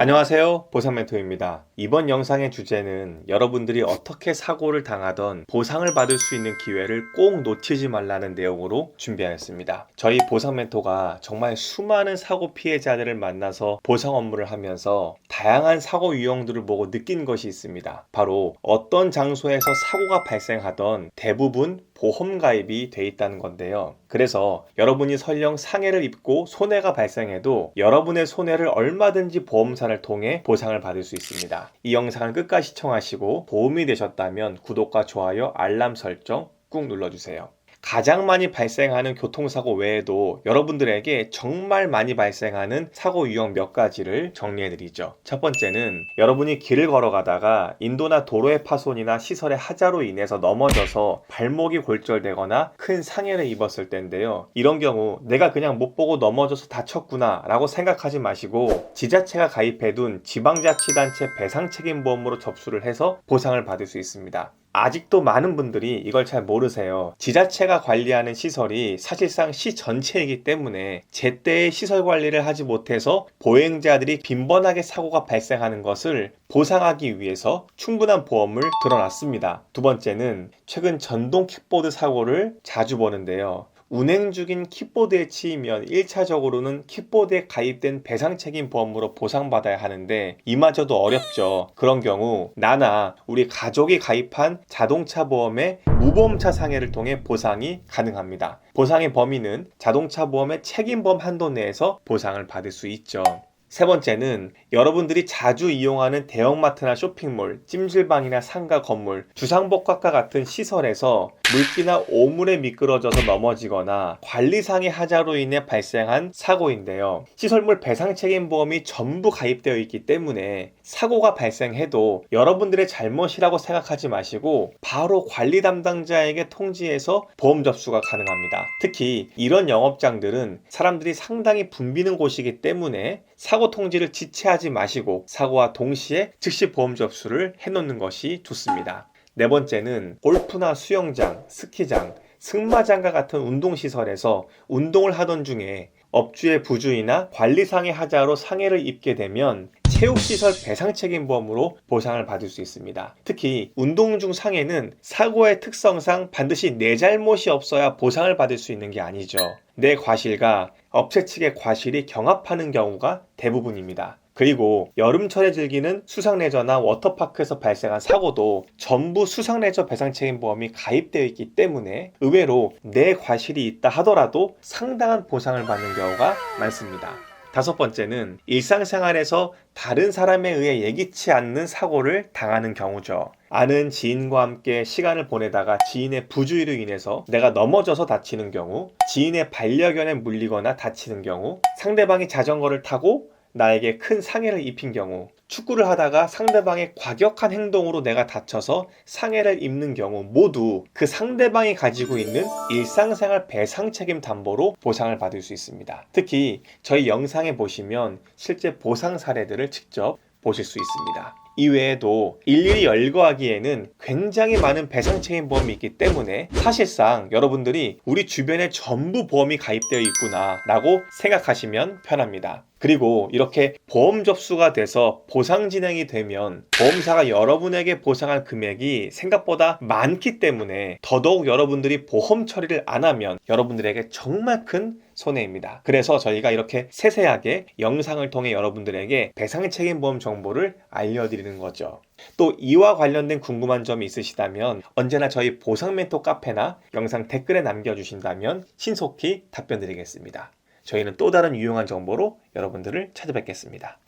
안녕하세요. 보상 멘토입니다. 이번 영상의 주제는 여러분들이 어떻게 사고를 당하던 보상을 받을 수 있는 기회를 꼭 놓치지 말라는 내용으로 준비하였습니다. 저희 보상 멘토가 정말 수많은 사고 피해자들을 만나서 보상 업무를 하면서 다양한 사고 유형들을 보고 느낀 것이 있습니다. 바로 어떤 장소에서 사고가 발생하던 대부분 보험 가입이 돼 있다는 건데요. 그래서 여러분이 설령 상해를 입고 손해가 발생해도 여러분의 손해를 얼마든지 보험사를 통해 보상을 받을 수 있습니다. 이 영상을 끝까지 시청하시고 도움이 되셨다면 구독과 좋아요, 알람 설정 꾹 눌러주세요. 가장 많이 발생하는 교통사고 외에도 여러분들에게 정말 많이 발생하는 사고 유형 몇 가지를 정리해 드리죠. 첫 번째는 여러분이 길을 걸어가다가 인도나 도로의 파손이나 시설의 하자로 인해서 넘어져서 발목이 골절되거나 큰 상해를 입었을 때인데요. 이런 경우 내가 그냥 못 보고 넘어져서 다쳤구나 라고 생각하지 마시고 지자체가 가입해둔 지방자치단체 배상책임보험으로 접수를 해서 보상을 받을 수 있습니다. 아직도 많은 분들이 이걸 잘 모르세요. 지자체가 관리하는 시설이 사실상 시 전체이기 때문에 제때의 시설 관리를 하지 못해서 보행자들이 빈번하게 사고가 발생하는 것을 보상하기 위해서 충분한 보험을 들어놨습니다. 두 번째는 최근 전동 킥보드 사고를 자주 보는데요. 운행 중인 킥보드에 치이면 1차적으로는 킥보드에 가입된 배상 책임 보험으로 보상받아야 하는데 이마저도 어렵죠. 그런 경우 나나 우리 가족이 가입한 자동차 보험의 무보험차 상해를 통해 보상이 가능합니다. 보상의 범위는 자동차 보험의 책임보험 한도 내에서 보상을 받을 수 있죠. 세 번째는 여러분들이 자주 이용하는 대형마트나 쇼핑몰, 찜질방이나 상가 건물, 주상복합과 같은 시설에서 물기나 오물에 미끄러져서 넘어지거나 관리상의 하자로 인해 발생한 사고인데요. 시설물 배상 책임 보험이 전부 가입되어 있기 때문에 사고가 발생해도 여러분들의 잘못이라고 생각하지 마시고 바로 관리 담당자에게 통지해서 보험 접수가 가능합니다. 특히 이런 영업장들은 사람들이 상당히 붐비는 곳이기 때문에 사고 통지를 지체하지 마시고 사고와 동시에 즉시 보험 접수를 해놓는 것이 좋습니다. 네 번째는 골프나 수영장, 스키장, 승마장과 같은 운동시설에서 운동을 하던 중에 업주의 부주의나 관리상의 하자로 상해를 입게 되면 체육시설 배상 책임보험으로 보상을 받을 수 있습니다. 특히 운동 중 상해는 사고의 특성상 반드시 내 잘못이 없어야 보상을 받을 수 있는 게 아니죠. 내 과실과 업체 측의 과실이 경합하는 경우가 대부분입니다. 그리고 여름철에 즐기는 수상레저나 워터파크에서 발생한 사고도 전부 수상레저 배상책임보험이 가입되어 있기 때문에 의외로 내 과실이 있다 하더라도 상당한 보상을 받는 경우가 많습니다. 다섯 번째는 일상생활에서 다른 사람에 의해 예기치 않는 사고를 당하는 경우죠. 아는 지인과 함께 시간을 보내다가 지인의 부주의로 인해서 내가 넘어져서 다치는 경우, 지인의 반려견에 물리거나 다치는 경우, 상대방이 자전거를 타고 나에게 큰 상해를 입힌 경우, 축구를 하다가 상대방의 과격한 행동으로 내가 다쳐서 상해를 입는 경우 모두 그 상대방이 가지고 있는 일상생활 배상 책임 담보로 보상을 받을 수 있습니다. 특히 저희 영상에 보시면 실제 보상 사례들을 직접 보실 수 있습니다. 이외에도 일일이 열거하기에는 굉장히 많은 배상 책임 보험이 있기 때문에 사실상 여러분들이 우리 주변에 전부 보험이 가입되어 있구나 라고 생각하시면 편합니다. 그리고 이렇게 보험 접수가 돼서 보상 진행이 되면 보험사가 여러분에게 보상할 금액이 생각보다 많기 때문에 더더욱 여러분들이 보험 처리를 안 하면 여러분들에게 정말 큰 손해입니다. 그래서 저희가 이렇게 세세하게 영상을 통해 여러분들에게 배상 책임 보험 정보를 알려드리는 거죠. 또 이와 관련된 궁금한 점이 있으시다면 언제나 저희 보상 멘토 카페나 영상 댓글에 남겨주신다면 신속히 답변 드리겠습니다. 저희는 또 다른 유용한 정보로 여러분들을 찾아뵙겠습니다.